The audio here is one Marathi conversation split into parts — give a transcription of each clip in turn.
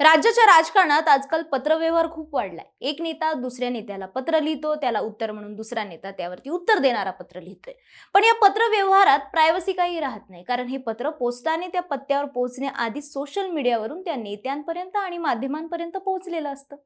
राज्याच्या राजकारणात आजकाल पत्रव्यवहार खूप वाढलाय. एक नेता दुसऱ्या नेत्याला पत्र लिहितो त्याला उत्तर म्हणून दुसरा नेता त्यावरती उत्तर देणारा पत्र लिहितोय. पण या पत्रव्यवहारात प्रायव्हसी काही राहत नाही. कारण हे पत्र पोस्टाने त्या पत्त्यावर पोहोचण्याआधी सोशल मीडियावरून त्या नेत्यांपर्यंत आणि माध्यमांपर्यंत पोहोचलेलं असतं.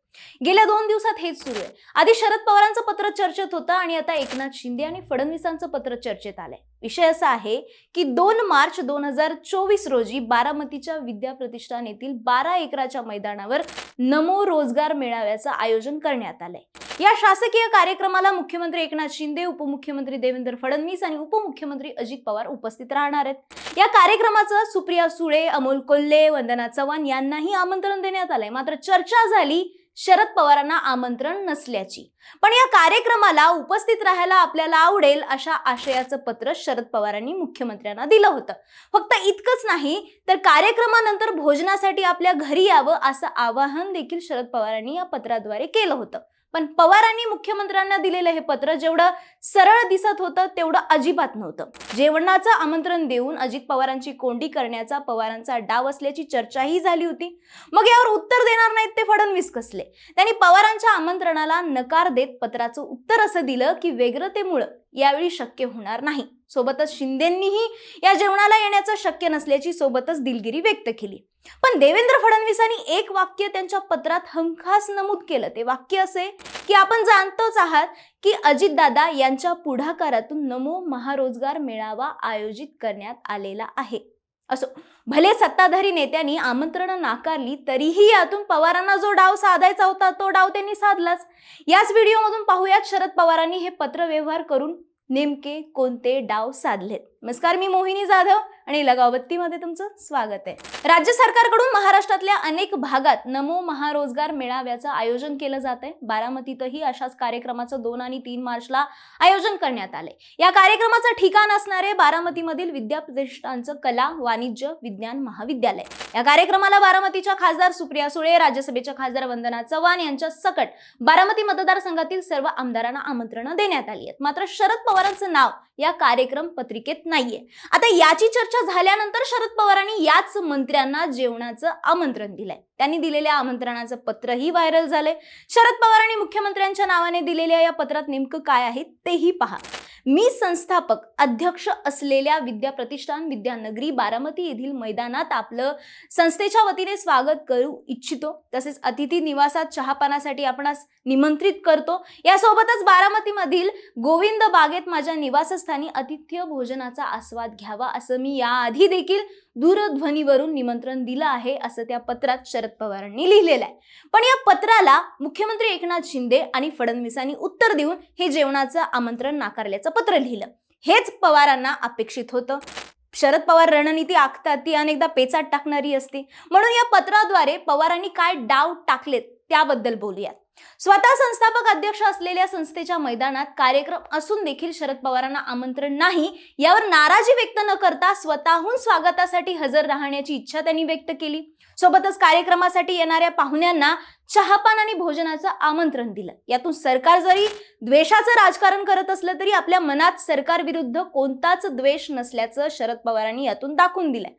गेल्या दोन दिवसात हेच सुरू आहे. आधी शरद पवारांचं पत्र चर्चेत होतं आणि आता एकनाथ शिंदे आणि फडणवीसांचं पत्र चर्चेत आलंय. विषय असा आहे की दोन मार्च दोन हजार चोवीस रोजी बारामतीच्या विद्या प्रतिष्ठान येथील बारा एकराच्या मैदानावर नमो रोजगार मेळाव्याचं आयोजन करण्यात आलंय. या शासकीय कार्यक्रमाला मुख्यमंत्री एकनाथ शिंदे उपमुख्यमंत्री देवेंद्र फडणवीस आणि उपमुख्यमंत्री अजित पवार उपस्थित राहणार आहेत. या कार्यक्रमाचं सुप्रिया सुळे अमोल कोल्हे वंदना चव्हाण यांनाही आमंत्रण देण्यात आलंय. मात्र चर्चा झाली शरद पवारांना आमंत्रण नसल्याची. पण या कार्यक्रमाला उपस्थित राहायला आपल्याला आवडेल अशा आशयाचं पत्र शरद पवारांनी मुख्यमंत्र्यांना दिलं होतं. फक्त इतकंच नाही तर कार्यक्रमानंतर भोजनासाठी आपल्या घरी यावं असं आवाहन देखील शरद पवारांनी या पत्राद्वारे केलं होतं. पण पवारांनी मुख्यमंत्र्यांना दिलेलं हे पत्र जेवढं सरळ दिसत होतं तेवढं अजिबात नव्हतं. जेवणाचं आमंत्रण देऊन अजित पवारांची कोंडी करण्याचा पवारांचा डाव असल्याची चर्चाही झाली होती. मग यावर उत्तर देणार नाहीत ते फडणवीस कसले? त्यांनी पवारांच्या आमंत्रणाला नकार देत पत्राचं उत्तर असं दिलं की वेगळतेमुळं यावेळी शक्य होणार नाही. सोबतच शिंदेंनीही या जेवणाला येण्याचं शक्य नसल्याची सोबतच दिलगिरी व्यक्त केली. पण देवेंद्र फडणवीसांनी एक वाक्य त्यांच्या पत्रात हमखास नमूद केलं. ते वाक्य असे की आपण जाणतोच आहात की अजितदादा यांच्या पुढाकारातून नमो महारोजगार मेळावा आयोजित करण्यात आलेला आहे. असो. भले सत्ताधारी नेत्यांनी आमंत्रण नाकारली तरीही यातून पवारांना जो डाव साधायचा होता तो डाव त्यांनी साधलाच. याच व्हिडिओमधून पाहूयात शरद पवारांनी हे पत्रव्यवहार करून नेमके कोणते डाव साधलेत. नमस्कार मी मोहिनी जाधव. आणि लगावत्तीमध्ये तुमचं स्वागत आहे. राज्य सरकारकडून महाराष्ट्रातल्या अनेक भागात नमो महारोजगार मेळाव्याचं आयोजन केलं जात आहे. बारामतीतही अशाच कार्यक्रमाचं दोन आणि तीन मार्चला आयोजन करण्यात आले या कार्यक्रमाचं ठिकाण असणारे बारामतीमधील विद्याप्रतिष्ठानचं कला वाणिज्य विज्ञान महाविद्यालय. या कार्यक्रमाला बारामतीच्या खासदार सुप्रिया सुळे राज्यसभेच्या खासदार वंदना चव्हाण यांच्या सकट बारामती मतदारसंघातील सर्व आमदारांना आमंत्रणं देण्यात आली आहेत. मात्र शरद पवारांचं नाव या कार्यक्रम पत्रिकेत नाहीये. आता याची चर्चा झाल्यानंतर शरद पवारांनी याच मंत्र्यांना जेवणाचं आमंत्रण दिलंय. त्यांनी दिलेल्या आमंत्रणाचं पत्रही व्हायरल झालंय. शरद पवारांनी मुख्यमंत्र्यांच्या नावाने दिलेल्या या पत्रात नेमकं काय आहे तेही पहा. मी संस्थापक अध्यक्ष असलेल्या विद्या प्रतिष्ठान विद्यानगरी बारामती येथील मैदानात आपलं संस्थेच्या वतीने स्वागत करू इच्छितो. तसेच अतिथी निवासात चहापानासाठी आपणास निमंत्रित करतो. यासोबतच बारामतीमधील गोविंद बागेत माझ्या निवासस्थानी आतिथ्य भोजनाचा आस्वाद घ्यावा असं मी याआधी देखील दूरध्वनीवरून निमंत्रण दिलं आहे असं त्या पत्रात शरद पवारांनी लिहिलेलं आहे. पण या पत्राला मुख्यमंत्री एकनाथ शिंदे आणि फडणवीसांनी उत्तर देऊन हे जेवणाचं आमंत्रण नाकारल्याचं पत्र लिहिलं. हेच पवारांना अपेक्षित होतं. शरद पवार रणनीती आखतात ती अनेकदा पेचात टाकणारी असते. म्हणून या पत्राद्वारे पवारांनी काय डाव टाकलेत त्याबद्दल बोलूयात. स्वतः संस्थापक अध्यक्ष असलेल्या संस्थेच्या मैदानात कार्यक्रम असून देखील शरद पवारांना आमंत्रण नाही यावर नाराजी व्यक्त न करता स्वतःहून स्वागतासाठी हजर राहण्याची इच्छा त्यांनी व्यक्त केली. सोबतच कार्यक्रमासाठी येणाऱ्या पाहुण्यांना चहापान आणि भोजनाचं आमंत्रण दिलं. यातून सरकार जरी द्वेषाचं राजकारण करत असलं तरी आपल्या मनात सरकार विरुद्ध कोणताच द्वेष नसल्याचं शरद पवारांनी यातून दाखवून दिलंय.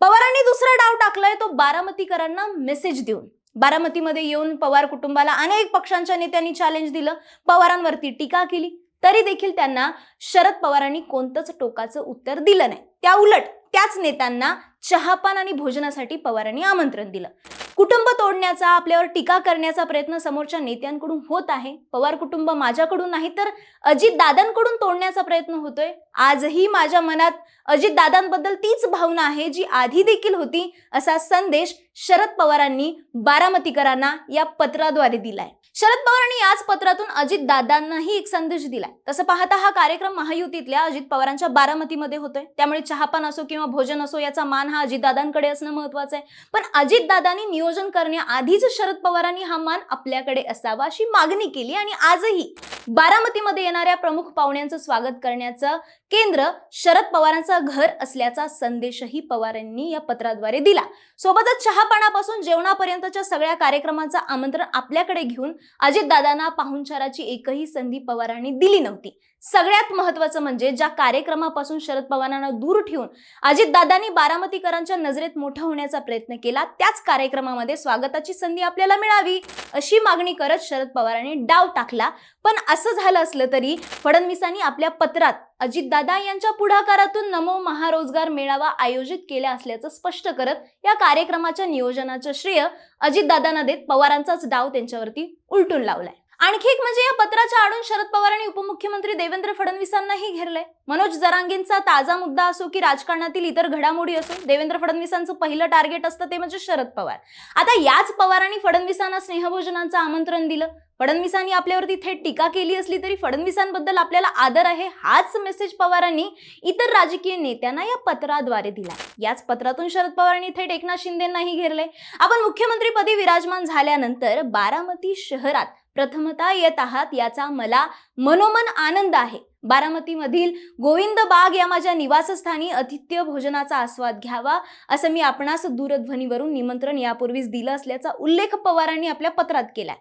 पवारांनी दुसरा डाव टाकलाय तो बारामतीकरांना मेसेज देऊन. बारामतीमध्ये येऊन पवार कुटुंबाला अनेक पक्षांच्या नेत्यांनी चॅलेंज दिलं. पवारांवरती टीका केली. तरी देखील त्यांना शरद पवारांनी कोणतंच टोकाचं उत्तर दिलं नाही. त्या उलट त्याच नेत्यांना चहापान आणि भोजनासाठी पवारांनी आमंत्रण दिलं. कुटुंब तोडण्याचा आपल्यावर टीका करण्याचा प्रयत्न समोरच्या नेत्यांकडून होत आहे. पवार कुटुंब माझ्याकडून नाही तर अजित दादांकडून तोडण्याचा प्रयत्न होतोय. आजही माझ्या मनात अजित दादांबद्दल तीच भावना आहे जी आधी देखील होती असा संदेश शरद पवारांनी बारामतीकरांना या पत्राद्वारे दिलाय. शरद पवारांनी याच पत्रातून अजित दादांनाही एक संदेश दिलाय. तसं पाहता हा कार्यक्रम महायुतीतल्या अजित पवारांच्या बारामतीमध्ये होतोय. त्यामुळे चहापान असो किंवा भोजन असो याचा मान हा अजितदादांकडे असणं महत्वाचं आहे. पण अजितदादांनी नियोजन करण्याआधीच शरद पवारांनी हा मान आपल्याकडे असावा अशी मागणी केली आणि आजही बारामतीमध्ये येणाऱ्या प्रमुख पाहुण्यांचं स्वागत करण्याचं केंद्र शरद पवारांचं घर असल्याचा संदेशही पवारांनी या पत्राद्वारे दिला. सोबतच चहापानापासून जेवणापर्यंतच्या सगळ्या कार्यक्रमांचं आमंत्रण आपल्याकडे घेऊन अजितदादांना पाहुणचाराची एकही संधी पवारांनी दिली नव्हती. सगळ्यात महत्वाचं म्हणजे ज्या कार्यक्रमापासून शरद पवारांना दूर ठेवून अजितदादांनी बारामतीकरांच्या नजरेत मोठा होण्याचा प्रयत्न केला त्याच कार्यक्रमामध्ये स्वागताची संधी आपल्याला मिळावी अशी मागणी करत शरद पवारांनी डाव टाकला. पण असं झालं असलं तरी फडणवीसांनी आपल्या पत्रात अजितदादा यांच्या पुढाकारातून नमो महारोजगार मेळावा आयोजित केला असल्याचं स्पष्ट करत या कार्यक्रमाच्या नियोजनाचं श्रेय अजितदादांना देत पवारांचाच डाव त्यांच्यावरती उलटून लावलाय. आणखी एक म्हणजे या पत्राच्या आडून शरद पवार आणि उपमुख्यमंत्री देवेंद्र फडणवीसांनाही घेरलंय. मनोज जरांगेंचा ताजा मुद्दा असो की राजकारणातील इतर घडामोडी असो देवेंद्र फडणवीसांचं पहिलं टार्गेट असतं ते म्हणजे शरद पवार. आता याच पवारांनी फडणवीसांना स्नेहभोजनाचं आमंत्रण दिलं. फडणवीसांनी आपल्यावरती थेट टीका केली असली तरी फडणवीसांबद्दल आपल्याला आदर आहे हाच मेसेज पवारांनी इतर राजकीय नेत्यांना या पत्राद्वारे दिला याच पत्रातून शरद पवारांनी थेट एकनाथ शिंदेंनाही घेरले आपण मुख्यमंत्रीपदी विराजमान झाल्यानंतर बारामती शहरात प्रथमता येत आहात याचा मला मनोमन आनंद आहे. बारामतीमधील गोविंद बाग या माझ्या निवासस्थानी अतिथ्य भोजनाचा आस्वाद घ्यावा असं मी आपणास दूरध्वनीवरून निमंत्रण यापूर्वीच दिलं असल्याचा उल्लेख पवारांनी आपल्या पत्रात केलाय.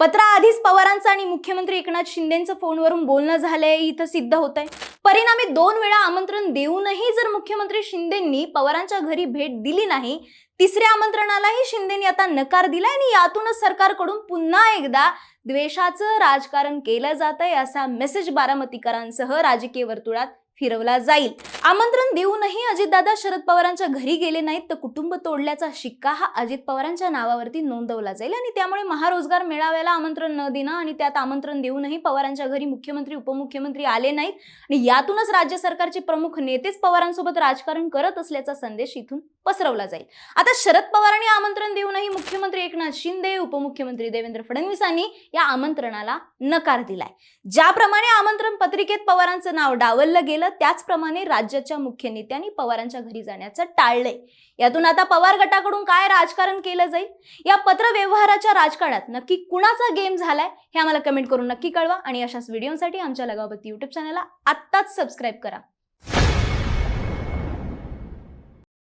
पत्राआधीच पवारांचं आणि मुख्यमंत्री एकनाथ शिंदेचं फोनवरून बोलणं झालंय इथं सिद्ध होत आहे परिणामी दोन वेळा आमंत्रण देऊनही जर मुख्यमंत्री शिंदेंनी पवारांच्या घरी भेट दिली नाही तिसऱ्या आमंत्रणालाही शिंदेनी आता नकार दिलाय आणि यातूनच सरकारकडून पुन्हा एकदा द्वेषाचं राजकारण केलं जात आहे असा मेसेज बारामतीकरांसह राजकीय वर्तुळात फिरवला जाईल. आमंत्रण देऊनही अजितदादा शरद पवारांच्या घरी गेले नाहीत तर कुटुंब तोडल्याचा शिक्का हा अजित पवारांच्या नावावरती नोंदवला जाईल आणि त्यामुळे महारोजगार मेळाव्याला आमंत्रण न देणं आणि त्यात आमंत्रण देऊनही पवारांच्या घरी मुख्यमंत्री उपमुख्यमंत्री आले नाहीत. आणि यातूनच राज्य सरकारचे प्रमुख नेतेच पवारांसोबत राजकारण करत असल्याचा संदेश इथून पसरवला जाईल. आता शरद पवारांनी आमंत्रण देऊनही मुख्यमंत्री एकनाथ शिंदे उपमुख्यमंत्री देवेंद्र फडणवीसांनी या आमंत्रणाला नकार दिलाय. ज्याप्रमाणे आमंत्रण पत्रिकेत पवारांचं नाव डावललं गेलं त्याचप्रमाणे राज्याच्या मुख्य नेत्यांनी पवारांच्या घरी जाण्याचं टाळलंय. यातून आता पवार गटाकडून काय राजकारण केलं जाईल? या पत्र व्यवहाराच्या राजकारणात नक्की कुणाचा गेम झालाय हे आम्हाला कमेंट करून नक्की कळवा. आणि अशाच व्हिडिओसाठी आमच्या लगावती युट्यूब चॅनलला आत्ताच सबस्क्राईब करा.